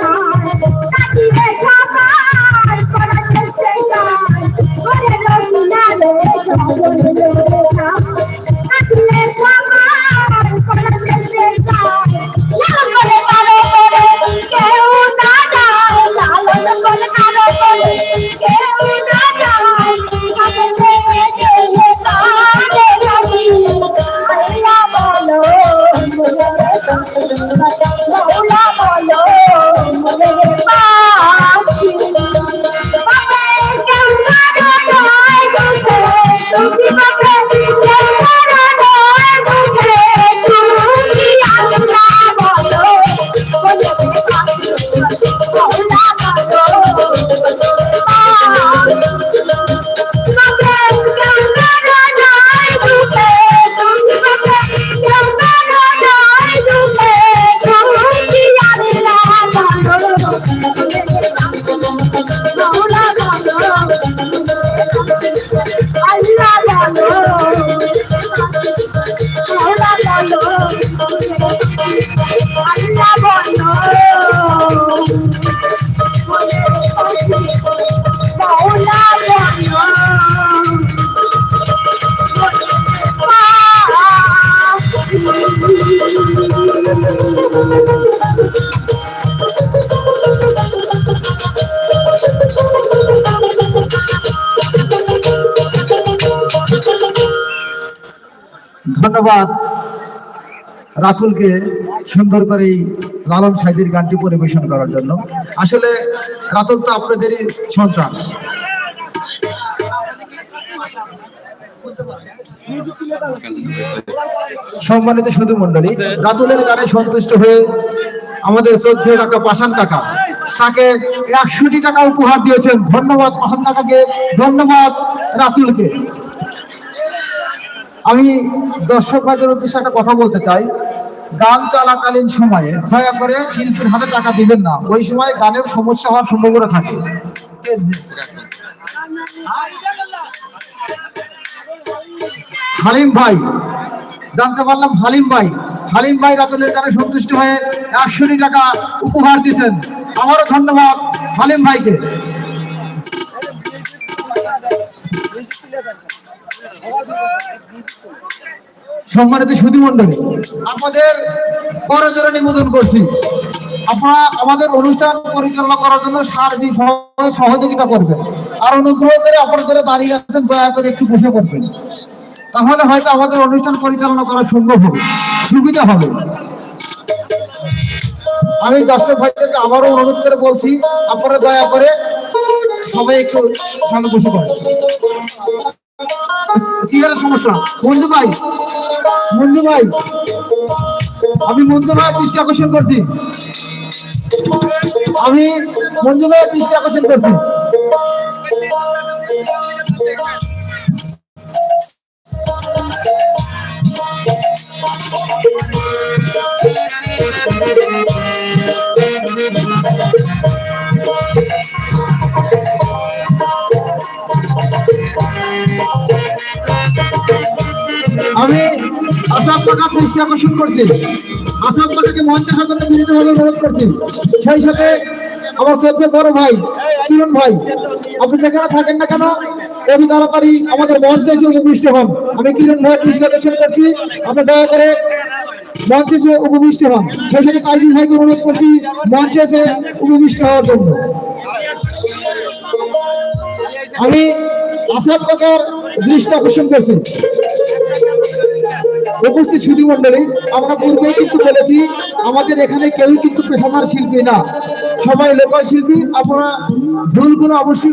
time. ধন্যবাদ রাতুলকে সুন্দর করে এই লালন সাইদির গানটি পরিবেশন করার জন্য। আসলে রাতুল তো আপনাদেরই সন্তান। সম্মানিত সুধু মন্ডলী রাতুলের গানে সন্তুষ্ট হয়ে আমাদের শ্রদ্ধেয় কাকা পাশান কাকা, তাকে একশোটি টাকা উপহার দিয়েছেন। ধন্যবাদ পাশান কাকাকে, ধন্যবাদ রাতুলকে। আমি দর্শক ভাইদের উদ্দেশ্যে একটা কথা বলতে চাই। গান চলাকালীন সময়ে দয়া করে শিল্পীর হাতে টাকা দিবেন না। ওই সময় গানের সমস্যা হওয়ার সম্ভাবনা থাকে। হালিম ভাই। জানতে পারলাম হালিম ভাই। হালিম ভাই রাতুলের গানে সন্তুষ্ট হয়ে একশো টাকা উপহার দিচ্ছেন আমারও ধন্যবাদ হালিম ভাইকে। সম্মানিত সুধী মন্ডলী আপনাদের করজোরে নিবেদন করছি। আপনারা আমাদের অনুষ্ঠান পরিচালনা করার জন্য সার্বিকভাবে সহযোগিতা করবেন। আর অনুগ্রহ করে আপনারা যারা দাঁড়িয়ে আছেন, দয়া করে একটু বসে পড়বেন। তাহলে হয়তো আমাদের অনুষ্ঠান পরিচালনা করা সম্ভব হবে। সুবিধা হবে। আমি দর্শক ভাইদেরকে আবারও অনুরোধ করে বলছি, আপনারা দয়া করে সবাই একটু সামনে বসে পড়েন। চেয়ারের সমস্যা। মঞ্জু ভাই মঞ্জু ভাই, আমি মঞ্জু ভাইয়ের দৃষ্টি আকর্ষণ করছি। আমি মঞ্জু ভাইয়ের দৃষ্টি আকর্ষণ করছি। আমি আসাম পাকার দৃষ্টি আকর্ষণ করছি। আসাম পাকাকে মঞ্চের সাথে বিভিন্নভাবে অনুরোধ করছি। সেই সাথে আমার চোদ্দ বড় ভাই, কিরণ ভাই, আপনি যেখানে থাকেন না কেন অতি তাড়াতাড়ি আমাদের মঞ্চে এসে উপবিষ্ট হন। আমি কিরণ দৃষ্টি আকর্ষণ করছি। আপনি দয়া করে মঞ্চে এসে উপবিষ্ট হন। সেই তাইজুল ভাইকে অনুরোধ করছি, মঞ্চে এসে উপবিষ্ট হওয়ার জন্য। আমি আসাম পাকার দৃষ্টি আকর্ষণ করছি। উপস্থিত সুধী মন্ডলী আমরা পূর্বেই কিন্তু বলেছি, আমাদের এখানে কেউই কিন্তু পেশাদার শিল্পী না। সবাই লোকাল শিল্পী, আপনারা ভুলগুলো অবশ্যই